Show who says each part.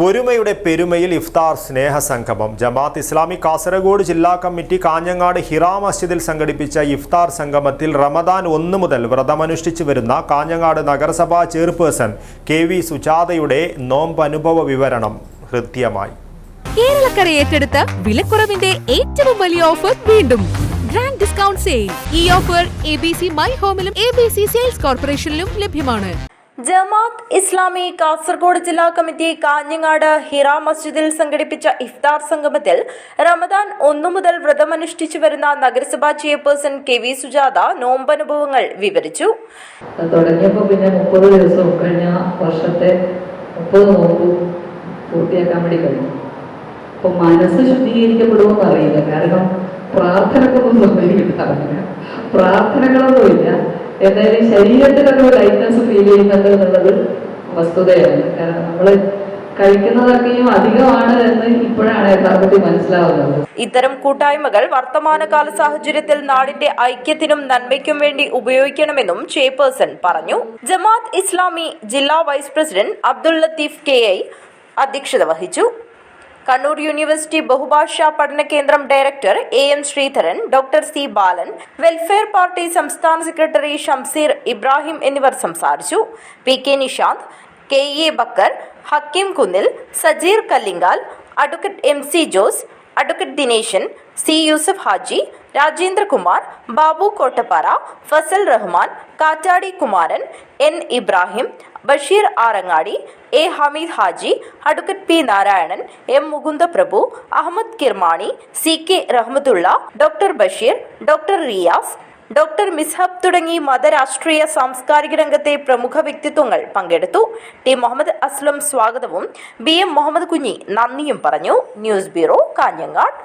Speaker 1: ഒരുമയുടെ പെരുമയിൽ ഇഫ്താർ സ്നേഹ സംഗമം ജമാഅത്ത് ഇസ്ലാമി കാസർഗോഡ് ജില്ലാ കമ്മിറ്റി കാഞ്ഞങ്ങാട് ഹിറാ മസ്ജിദിൽ സംഘടിപ്പിച്ച ഇഫ്താർ സംഗമത്തിൽ റമദാൻ ഒന്ന് മുതൽ വ്രതമനുഷ്ഠിച്ചു വരുന്ന കാഞ്ഞങ്ങാട് നഗരസഭാ ചെയർപേഴ്സൺ കെ വി സുജാതയുടെ നോമ്പ് അനുഭവ വിവരണം ഹൃദ്യമായി.
Speaker 2: കേരളക്കര ഏറ്റെടുത്ത വിലക്കുറവിന്റെ ഏറ്റവും വലിയ ഓഫർ വീണ്ടും. Grand discount sale. ഈ offer A B C my ഹോമിലും A B C sales കോർപ്പറേഷനിലും ലഭ്യമാണ്.
Speaker 3: ജമാത്ത് ഇസ്ലാമി കാസർഗോഡ് ജില്ലാ കമ്മിറ്റി കാഞ്ഞങ്ങാട് ഹിറ മസ്ജിദിൽ സംഘടിപ്പിച്ച ഇഫ്താർ സംഗമത്തിൽ റമദാൻ ഒന്നു മുതൽ വ്രതമനുഷ്ഠിച്ചു വരുന്ന നഗരസഭാ ചെയർപേഴ്സൺ കെ വി സുജാത നോമ്പനുഭവങ്ങൾ വിവരിച്ചു.
Speaker 4: തുടങ്ങിയപ്പോൾ പിന്നെ മുപ്പത് ദിവസവും കഴിഞ്ഞ വർഷത്തെ മുപ്പത് നോമ്പ് പൂർത്തിയാക്കാൻ വേണ്ടി കഴിഞ്ഞു. അപ്പൊ മനസ്സ് ശുദ്ധീകരിക്കപ്പെടുമെന്ന് അറിയില്ല കാരണം പ്രാർത്ഥനകളൊന്നും പ്രാർത്ഥനകളൊന്നുമില്ല. എന്തായാലും ശരീരത്തിനൊക്കെ ലൈറ്റ്നസ് ഫീൽ ചെയ്യുന്നുണ്ട് എന്നുള്ളത് വസ്തുതയാണ്. കാരണം നമ്മൾ അധികമാണ് എന്ന്
Speaker 3: ഇത്തരം കൂട്ടായ്മകൾ വർത്തമാനകാല സാഹചര്യത്തിൽ നാടിന്റെ ഐക്യത്തിനും നന്മയ്ക്കും വേണ്ടി ഉപയോഗിക്കണമെന്നും ചെയർപേഴ്സൺ പറഞ്ഞു. ജമാത്ത് ഇസ്ലാമി ജില്ലാ vice president Abdul Latheef K I അധ്യക്ഷത വഹിച്ചു. കണ്ണൂർ യൂണിവേഴ്സിറ്റി ബഹുഭാഷാ പഠന കേന്ദ്രം director A M Sreedharan doctor C Balan Welfare Party സംസ്ഥാന സെക്രട്ടറി ഷംസീർ ഇബ്രാഹിം എന്നിവർ സംസാരിച്ചു. P K Nishanth K A Bakkar Hakkim Kunnil Sajeer Kallinkal advocate M C Jose advocate Dineshan C Yusuf Haji Rajendrakumar Babu Kottappara Fazal Rahman Kattadi Kumaran N Ibrahim Basheer Arangadi A Hameed Haji advocate P Narayanan M Mukundaprabhu Ahammed Kirmani C K Rahmathulla doctor Basheer doctor Riyas doctor Misbah തുടങ്ങി മതരാഷ്ട്രീയ സാംസ്കാരിക രംഗത്തെ പ്രമുഖ വ്യക്തിത്വങ്ങൾ പങ്കെടുത്തു. T Muhammad Aslam സ്വാഗതവും. B M Muhammad Kunhi നന്ദിയും പറഞ്ഞു. News bureau Kanhangad.